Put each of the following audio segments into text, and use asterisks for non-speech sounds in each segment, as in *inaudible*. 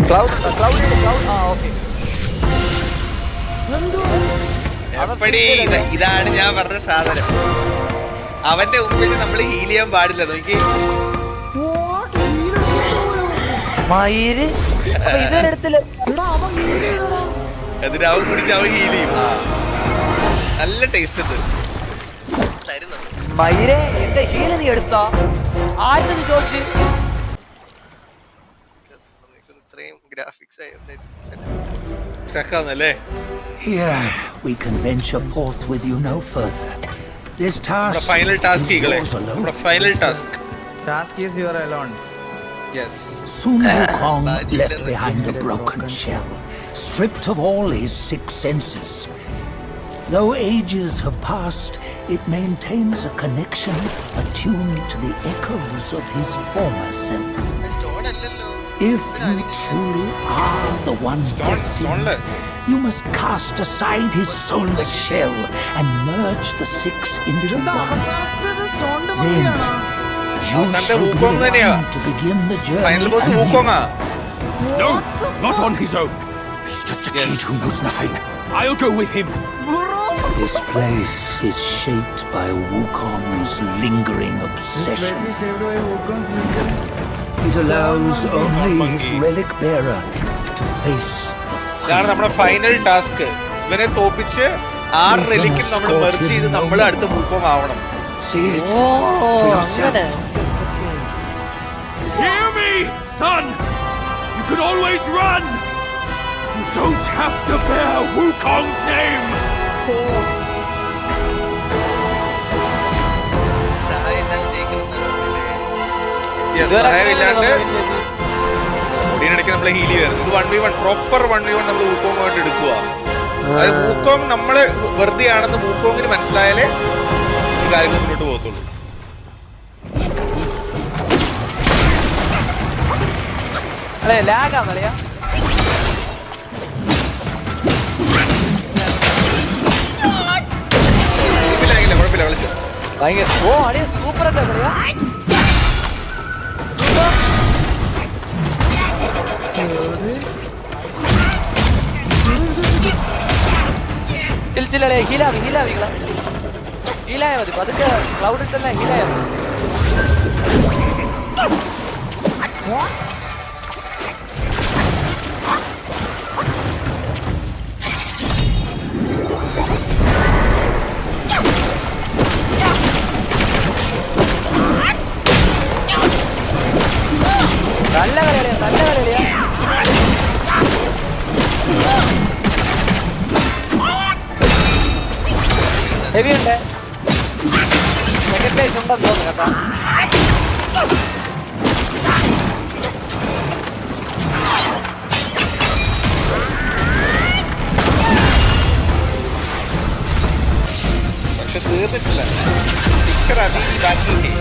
Cloud cloud cloud ആ okay. ഇതാണ് ഞാൻ പറഞ്ഞ സാധനം. അവന്റെ മുമ്പിൽ നമ്മൾ ഹീൽ ചെയ്യാൻ പാടില്ല നോക്കി മയിൽ *laughs* എന്നിട്ട് അവൻ കുടിച്ച് അവൻ ഹീൽ ചെയ്യും. നല്ല ടേസ്റ്റ് ഉണ്ട്. തരുന്നു മയിരെ എന്റെ ഹീൽ നീ എടുത്താ? ആരുടെ നീ ചോദിച്ചു Here we can venture forth with you no further. This task. The final task is yours alone. Final task. Task is your alone. Yes. Soon Wukong left behind a broken shell, stripped of all his six senses. Though ages have passed, it maintains a connection attuned to the echoes of his former self. If you truly are the one destined, you must cast aside his soulless shell and merge the six into one. Then you shall be one to begin the journey anew. No, not on his own. He's just a kid yes. who knows nothing. I'll go with him. This place is shaped by Wukong's lingering obsession It allows only his relic bearer to face the ഇതാണ് നമ്മുടെ final task ഇവനെ തോപ്പിച്ച് ആറ് റെലിക്കും നമ്മൾ merge ചെയ്ത് നമ്മൾ അടുത്ത മൂക്കോങ് ആവണം See it oh for yourself. അങ്ങനെ Hear me, son! You can always run! You don't have to bear Wukong's name! സഹായമില്ലാണ്ട് heal വരുന്നത് ഇത് one v one proper one v one നമ്മൾ വൂക്കോങ്ങായിട്ട് എടുക്കുക. അതായത് ഊക്കോങ് നമ്മൾ വെറുതെ ആണെന്ന് ഊക്കോങ്ങിന് മനസ്സിലായാലേ കാര്യങ്ങൾ മുന്നോട്ട് പോകത്തുള്ളൂ. അല്ലേ ലാഗാന്നറിയാ? ഭയങ്കര ഓ അടിയ സൂപ്പർ ആയിട്ട് ചില ഹീലാവി ഹീലാവി ഹീലായ മതി പതുക്കെ ക്ലൗഡ് ഇട്ടല്ല ഹീലായ മതി. നല്ല കളിയാണ് നല്ല കളിയാ. ഹെവി ഉണ്ട്. സെക്കൻഡ് പ്ലേസ് ഉണ്ടെന്ന് തോന്നുന്നു കേട്ടോ. പക്ഷെ തീർന്നിട്ടില്ല. പിക്ചർ അധികം ഇതാക്കിയിട്ടേ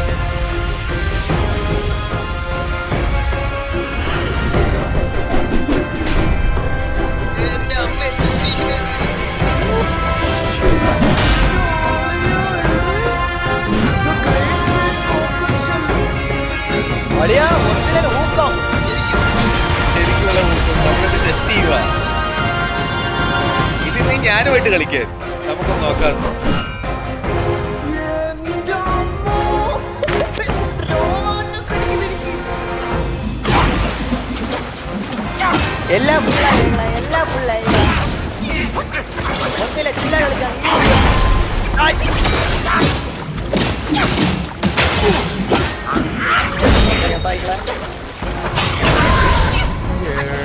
വലിയ ഊക്കം ശരിക്കുള്ള വൂക്കോങ് നമ്മളിത് ടെസ്റ്റ് ചെയ്യുക. ഇതിന് ഞാനുമായിട്ട് കളിക്കാൻ. നമുക്ക് നോക്കാം. എല്ലാം ഫുള്ളായി എല്ലാ ഫുള്ളായി ഒന്നില്ല ചില്ല കളിക്കാം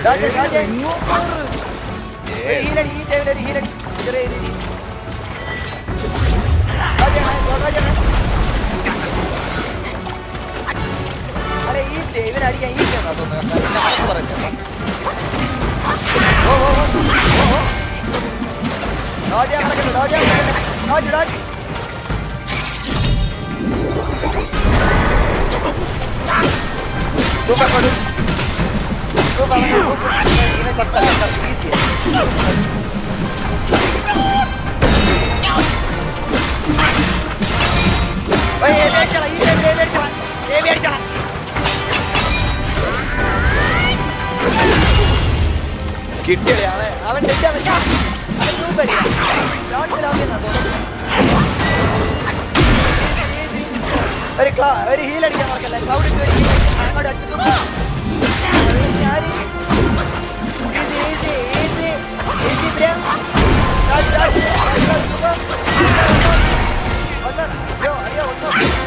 രാജൻ രാജൻ ഒരു ഹീലടി ഈ ടൈമിൽ ഒരു ഹീലടി മേടിച്ചോളാം ഏ മേടിച്ചോളാം കിട്ടിയ അവൻ അവൻ ഡെഡ് അവൻ അവൻ? Dodge dodge എന്നാ തോന്നുന്നത്. ഒരു ഒരു ഹീൽ അടിക്കാൻ മറക്കല്ലേ ക്ലൗഡ് ഇട്ട് ഒരു അടിക്ക്. അങ്ങോട്ട് അടിച്ചിട്ട്? Easy, easy, easy. Easy, bro. Dodge, dodge, super. ഒന്ന്. അയ്യോ, അയ്യോ, ഒന്ന്.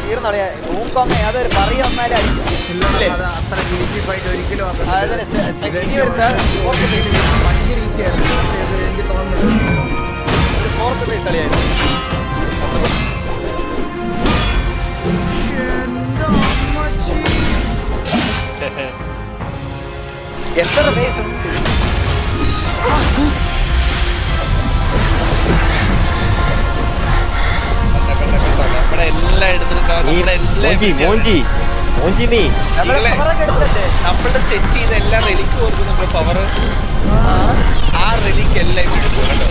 തീർന്നറിയാ ഊക്കോങ്ങ അതൊരു പറയാൻ വന്നാലേ അടിക്കും ഇല്ല അത് അത്ര ഈസി ഫൈറ്റ് ഒരിക്കലും അതിന് സെ- സെ- ഇനി ഒരു third- fourth phase. ഭയങ്കര എത്ര എടുത്തല്ലേ നമ്മളുടെ സെറ്റ് ചെയ്ത എല്ലാ റെലിക്ക് ഓർക്കും നമ്മുടെ പവർ ആ റെലിക്ക് എല്ലാം കേട്ടോ.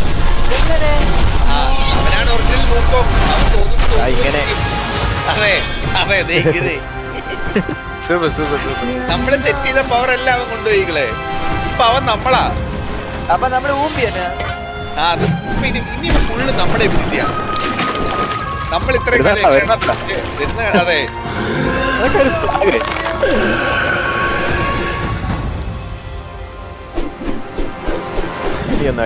അവനാണ് ഒറിജിനൽ മൂക്കോ? അവൻ തോന്നുന്നു. അതെ അതെ ഇങ്ങനെ. *laughs* നമ്മൾ സെറ്റ് ചെയ്ത പവർ എല്ലാം അവൻ കൊണ്ടുപോയിക്കളെ ഇപ്പൊ അവൻ നമ്മളാ. അപ്പൊ നമ്മൾ ഊമ്പി തന്നെ ആ അത് ഇനി ഇനി ഫുള്ള് നമ്മുടെ വിദ്യയാണ് നമ്മൾ ഇത്രയും അതെ. ഇനി ഒന്ന്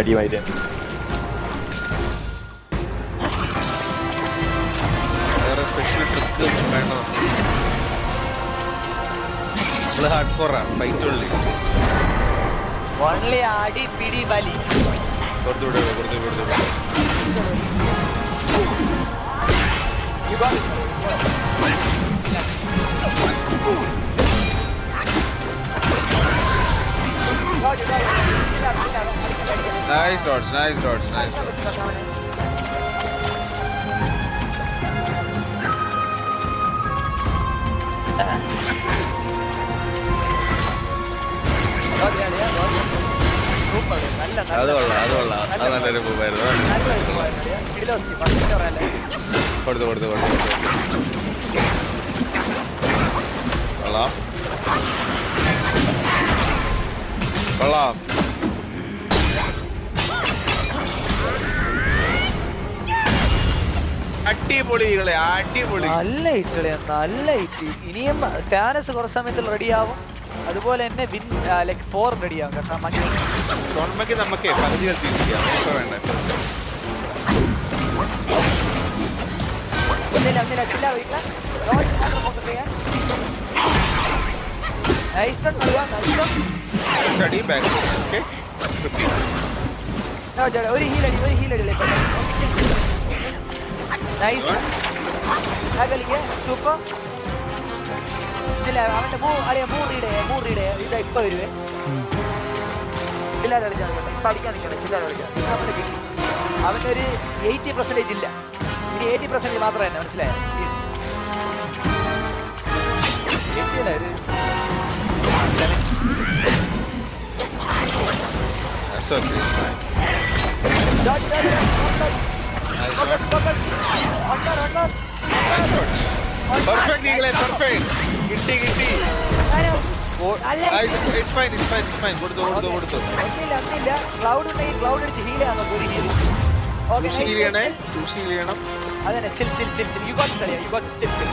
നമ്മൾ ഹാർഡ് കോറാ ഫൈറ്റ് ഉള്ളി ഓൺലി അടി പിടി ബലി കൊടുത്തു വിടുക കൊടുത്തു കൊടുത്തു You got it. Dodge, dodge. Chill out, chill അത് കൊള്ളാം അത് കൊള്ളാം. അത് നല്ലൊരു മൂവായിരുന്നു. കൊടുത്തു കൊടുത്തു കൊടുത്തു കൊള്ളാം. കൊള്ളാം. അടിപൊളികളെ അടിപൊളി. നല്ല നല്ല ഇനിയും ടാനസ് കുറച്ച് സമയത്തിൽ റെഡിയാവും അതുപോലെ തന്നെ വിൻ ലൈക്ക് ഫോർ റെഡിയാവും കേട്ടോ ടോർണമെന്റ് നമുക്ക് പകുതി തിരിച്ചാം ഇപ്പൊ വേണ്ട. ഒന്നില്ല ഒന്നില്ല ചില്ല വീട്ടില ഒരു ഹീൽ അടി ഒരു ഹീൽ അടി. നൈസ് കളിക്കുക സൂപ്പർ ചില അവന്റെ മൂ അറിയാം മൂ റീഡ് മൂ റീഡ് ഇതാ ഇപ്പൊ വരുവേ. ചില്ലാതെ കളിക്കാൻ പഠിക്കാൻ ഇപ്പൊ അടിക്കാൻ നിൽക്കണം ചില്ലാതെ കളിക്കാൻ അവന്റെ ഒരു എയ്റ്റി പെർസെന്റേജ് ഇല്ല ഇനി എയ്റ്റി പെർസെന്റേജ് മാത്രമേ തന്നെ മനസ്സിലായോ എയ്റ്റി അല്ല ഒരു That's okay. it's fine. അതന്നെ chill chill chill chill you got steady you got chill chill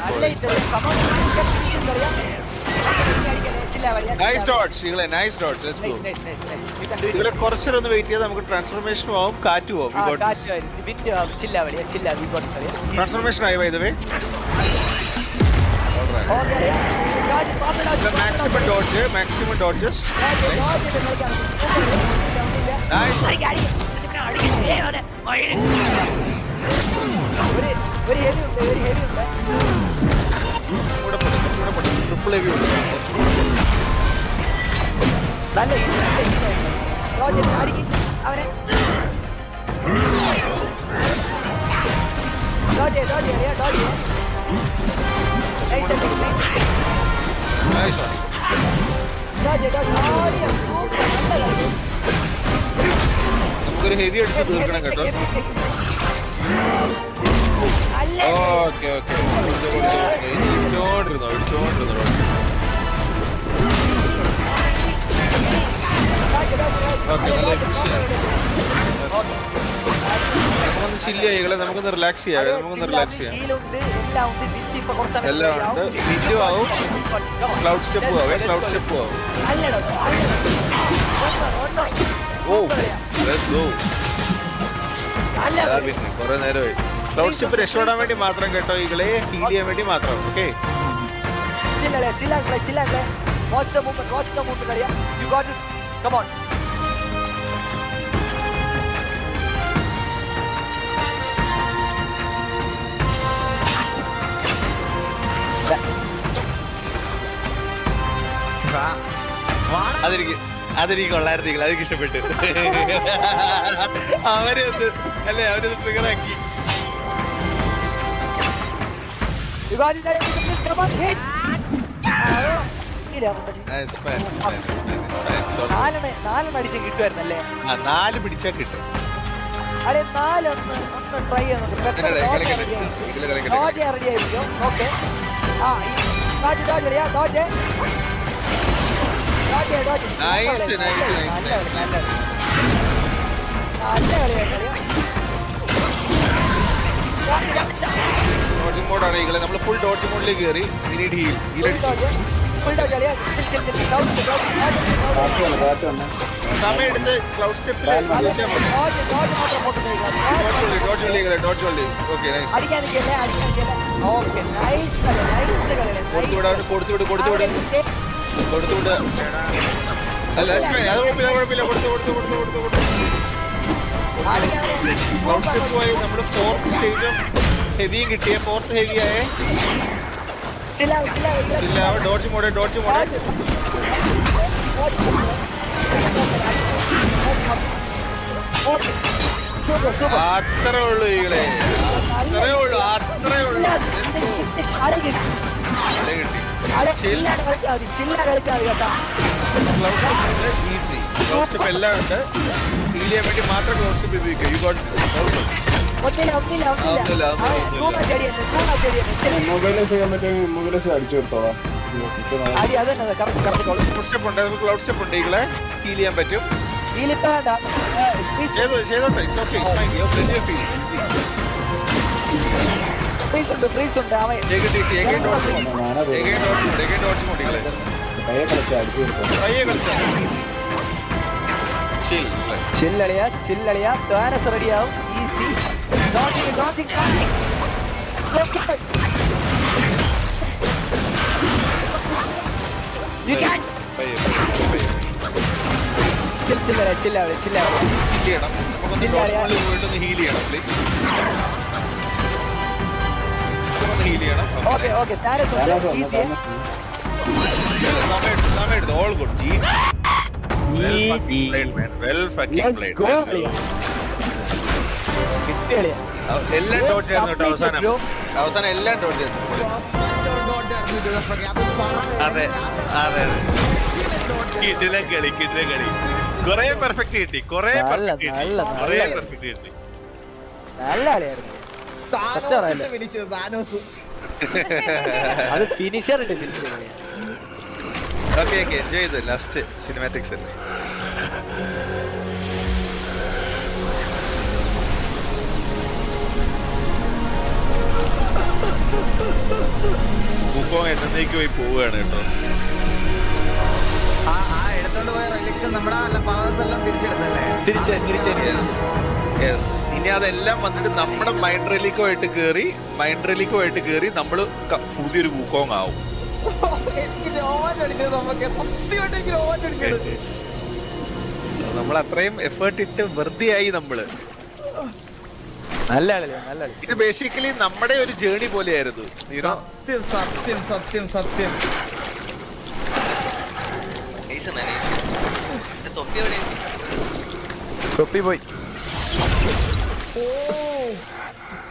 നല്ല ഇത് കമോൺ നൈസ് ഡോട്ട്സ് നിങ്ങളെ nice dots let's go nice nice nice nice you can do ഇതിലെ ഇറ്റ് കുറച്ചേരം ഒന്ന് wait ചെയ്താൽ നമുക്ക് transformation ആവും കാറ്റ് ആവും. ആ കാറ്റ് വിൻഡ് ചില്ല വഴിയാ ചില്ല യു ഗോട്ട് സ്റ്റഡി ട്രാൻസ്ഫോർമേഷൻ ആയി by the way maximum dodge maximum dodges ഒരു ഹെവി ഉണ്ട് ഒരു ഹെവി ഉണ്ട് കൂടെ പൊടി കൂടെ പൊടി ട്രിപ്പിൾ ഹെവി ഉണ്ട് നല്ല. റോജർ അടിക്ക് അവനെ. ഡോജ് ഡോജ് അറിയാ dodge nice nice nice dodge dodge ഓടിയ നമുക്കൊരു ഹെവി അടിച്ച് തീർക്കണം കേട്ടോ. ഓക്കെ ഓക്കെ ഇടിച്ചോണ്ടിരുന്നോ ഇടിച്ചോണ്ടിരുന്നോ. നമുക്കൊന്ന് ചില്ല് ചെയ്യുക നമുക്കൊന്ന് റിലാക്സ് ചെയ്യാം നമുക്കൊന്ന് റിലാക്സ് ചെയ്യാം. എല്ലാം ഉണ്ട്. ഉണ്ട് ആവും. ക്ലൗഡ് സ്റ്റെപ്പ് ആവേ. ക്ലൗഡ് സ്റ്റെപ്പ് ആവും. ഓ പിന്നെ. കുറെ നേരമായി. ക്ലൗഡ് സ്റ്റെപ്പ് രക്ഷപ്പെടാൻ വേണ്ടി മാത്രം കേട്ടോ ഇകളെ ഹീൽ ചെയ്യാൻ വേണ്ടി മാത്രം ഓക്കെ? ചില്ലളെ ചില്ലാക്കളെ ചില്ലാക്കളെ watch the movement watch the movement കളിയാ. You got this come on. അതെനിക്ക് അതെനിക്ക് കൊള്ളായിരുന്നു ഈകളെ അതെനിക്ക് ഇഷ്ടപ്പെട്ടു. *laughs* അവരെ ഒന്ന് അല്ലേ അവരൊന്ന് ഫിഗറാക്കി കം ഓൺ നാലെണ്ണ അടിച്ച് കിട്ടുമായിരുന്നല്ലേ നാല് പിടിച്ചാ കിട്ടും. അല്ലെ നാലൊന്ന് ഒന്ന് ട്രൈ ചെയ്യുന്നുണ്ട്. ഡോജ് റെഡി ആയിരിക്കും ഓക്കെ ആ ഡോജ് ഡോജ് കളിയാ ഡോജ് ഡോജ് ഡോജ് നല്ല nice, കളി നല്ല കളി നല്ല കളിയാ. കളിയാ ഡോജിങ് മോഡാണ് നമ്മൾ ഫുൾ ഡോജിംഗ് മോഡിലേക്ക് കയറി ഇനി ഡീൽ ഡോജ് ക്ലൗഡ് സ്റ്റെപ്പിൽ അല്ല അത് കുഴപ്പമില്ല കുഴപ്പമില്ല. കൊടുത്തു കൊടുത്തു കൊടുത്തു കൊടുത്തു കൊടുത്തു. ക്ലൗഡ് സ്റ്റെപ്പ് പോയി. ഫോർത്ത് സ്റ്റേജ് ഓഫ് ഹെവിയും കിട്ടിയ. ഫോർത്ത് ഹെവിയായ ഇല്ല ഡോഡ്ജ് ഡോഡ്ജ് അത്രേ ഉള്ളൂ ഈകളെ അത്രേ ഉള്ളൂ അത്രേ ഉള്ളൂ കിട്ടി ഈസി സ്റ്റെപ്പ് എല്ലാം ഉണ്ട് ഹീൽ ചെയ്യാൻ വേണ്ടി മാത്രം സ്റ്റെപ്പ് ഉപയോഗിക്കുക യു ഗോട്ട് മൊബൈലിൽ ചെയ്യാൻ പറ്റുമെങ്കിൽ മൊബൈലിൽ അടിച്ചു കറക്റ്റ് ക്ലൗഡ് സ്റ്റെപ്പ് ഉണ്ട് ഈകളെ ഹീൽ ചെയ്യാൻ പറ്റും. ഇതിലിപ്പോ വേണ്ട. പ്ലീസ് ചെയ്തോ ചെയ്തോട്ടെ it's okay it's fine you plenty of heal easy dot dot again dot mode ഈകളെ പയ്യെ കളിച്ച് അടിച്ചു കൊടുത്തോളാം പയ്യെ കളിച്ചാൽ ചിൽ ചില്ലളിയ ചില്ലളിയ താനസ് റെഡിയാവും easy dotting dotting You can. ചില്ല ചില്ലള ചില്ല് ചെയ്യണം നമുക്കൊന്ന് ഇല്ല, ഡോട്ട് ഞാൻ- മോഡിൽ പോയിട്ട് ഒന്ന് ഹീൽ ചെയ്യണം പ്ലീസ് ഒന്ന് ഹീൽ ചെയ്യണം ഓക്കെ ഓക്കെ ഉണ്ട് ഈസി സമയം സമയം എടുത്തു all good g well fucking played man well fucking played എല്ലാം ഡോട്ട് ചേർന്നു കേട്ടോ അവസാനം. അവസാനം എല്ലാം ഡോട്ട് ചേർന്നു അതെ അതെ കിടില കളി കളി. കൊറേ പെർഫെക്റ്റ് കിട്ടി കൊറേ പെർഫെക്റ്റ് കിട്ടി നല്ല, കൊറേ നല്ല. പെർഫെക്റ്റ് കിട്ടി. നല്ല കളിയായിരുന്നു. അത് ഫിനിഷർ ഓക്കെ ഓക്കെ എൻജോയ് ചെയ്തു. ലാസ്റ്റ് സിനിമാറ്റിക്സ് അല്ലേ ഉപ്പോ എന്നേക്ക് പോയി പോവുകയാണ് കേട്ടോ. ആ ആ എടുത്തോണ്ട് പോയ റിലക്ഷൻ നമ്മുടെ അല്ല പവേഴ്സ് എല്ലാം തിരിച്ചെടുത്തല്ലേ? തിരിച്ച് തിരിച്ച് യെസ് ഇനി അതെല്ലാം വന്നിട്ട് നമ്മുടെ മൈൻഡ് റെലിക്കുമായിട്ട് കേറി മൈൻഡ് റെലിക്കുമായിട്ട് കേറി നമ്മൾ പുതിയൊരു വൂക്കോങ് ആവും. എനിക്ക് ഓവർ അടിക്കുന്നത് നമുക്ക്. സത്യമായിട്ട് എനിക്ക് ഓവർ അടിക്കുന്നത് നമ്മൾ അത്രയും എഫേർട്ട് ഇട്ട് വെറുതെ ആയി നമ്മൾ. നല്ല കളിയാ നല്ല കളി ഇത് ബേസിക്കലി നമ്മുടെ ഒരു ജേണി പോലെയായിരുന്നു സത്യം സത്യം സത്യം സത്യം തൊപ്പി പോയി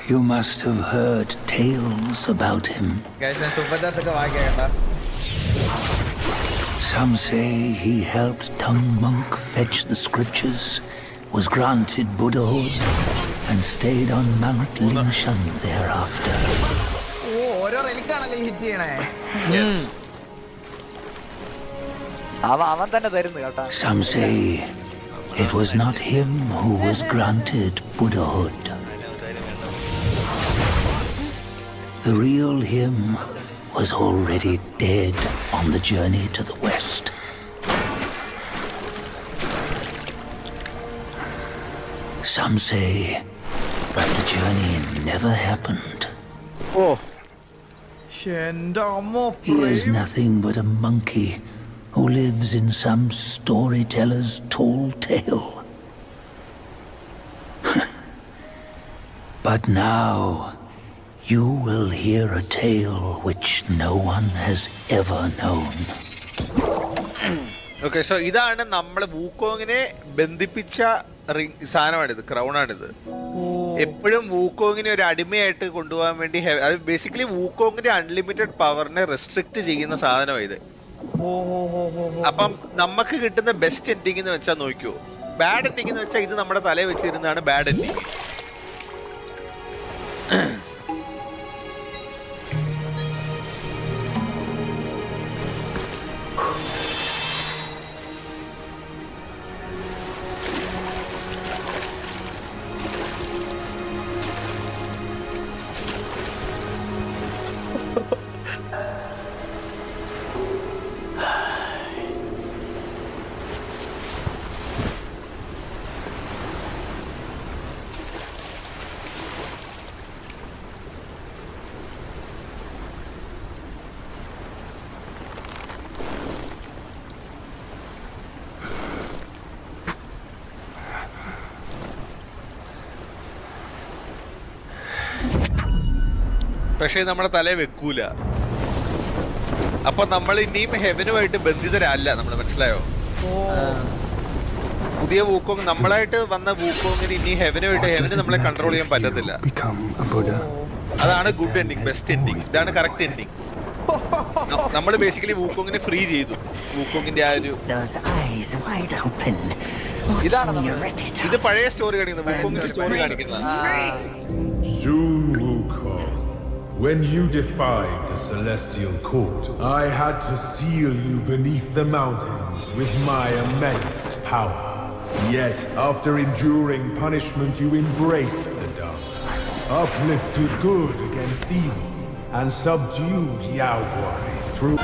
You must have heard tales about him. Some say he helped Tung Monk fetch the scriptures, was granted Buddhahood, and stayed on Mount Lingshan thereafter. Yes. Some say it was not him who was granted Buddhahood. The real him was already dead on the journey to the west. Some say that the journey never happened. Oh. He is nothing but a monkey who lives in some storyteller's tall tale. but now you will hear a tale which no one has ever known. Okay so ഇതാണ് നമ്മൾ വൂക്കോങ്ങിനെ ബന്ധിപ്പിച്ച ring സാധനമാണിത് ക്രൗണാണിത് എപ്പോഴും വൂക്കോങ്ങിനെ ഒരു അടിമയായിട്ട് കൊണ്ടുപോകാൻ വേണ്ടി അത് basically വൂക്കോങ്ങിന്റെ unlimited പവറിനെ റെസ്ട്രിക്ട് ചെയ്യുന്ന സാധനമാണ് ഇത്. അപ്പം നമുക്ക് കിട്ടുന്ന ബെസ്റ്റ് എൻഡിങ് എന്ന് വെച്ചാൽ നോക്കൂ ബാഡ് എൻഡിങ് എന്ന് വെച്ചാൽ ഇത് നമ്മുടെ തലയിൽ വെച്ചിരുന്നതാണ് ബാഡ് എൻഡിങ് പക്ഷേ നമ്മുടെ തലയിൽ വെക്കൂല. അപ്പൊ നമ്മൾ ഇനിയും ഹെവനുമായിട്ട് ബന്ധിതരല്ല നമ്മൾ മനസ്സിലായോ? പുതിയ വൂക്കോങ് നമ്മളായിട്ട് വന്ന വൂക്കോങ്ങിന് ഇനി ഹെവനുമായിട്ട് ഹെവന് നമ്മളെ കൺട്രോൾ ചെയ്യാൻ പറ്റത്തില്ല? അതാണ് ഗുഡ് എൻഡിങ് ബെസ്റ്റ് എൻഡിങ് ഇതാണ് കറക്റ്റ് എൻഡിങ് നമ്മൾ ബേസിക്കലി വൂക്കോങ്ങിനെ ഫ്രീ ചെയ്തു. വൂക്കോങ്ങിന്റെ ആ ഒരു. ഇതാണ് ഇത് പഴയ സ്റ്റോറി കാണിക്കുന്നത് വൂക്കോങ്ങിന്റെ story Wukong, when you defied the Celestial Court, I had to seal you beneath the mountains with my immense power. Yet, after enduring punishment, you embraced the dark, uplifted good against evil, and subdued Yao Guais through.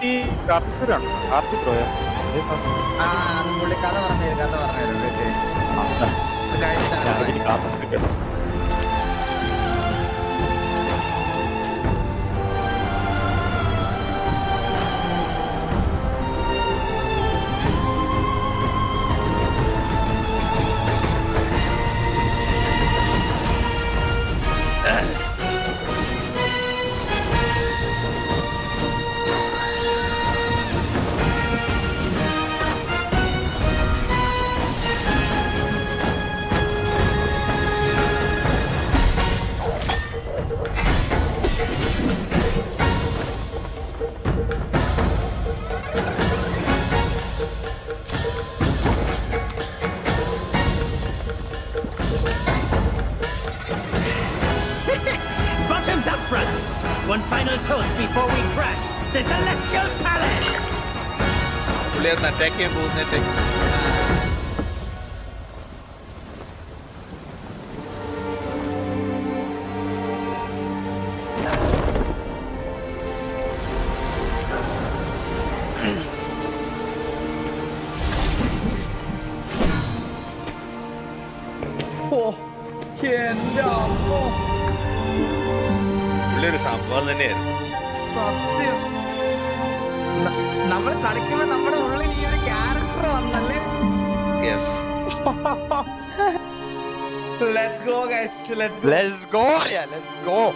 Karti കാർത്തികരാണ് Karti ബ്രോയാ ആ പുള്ളി കഥ പറഞ്ഞു കഥ പറഞ്ഞു കഴിഞ്ഞിട്ടാണ് പോകുന്നതിന്റെ ഓ എന്റെ അമ്മ പുള്ളി ഒരു സംഭവം തന്നെയായിരുന്നു. guys. Let's go. Let's go. Yeah, let's go.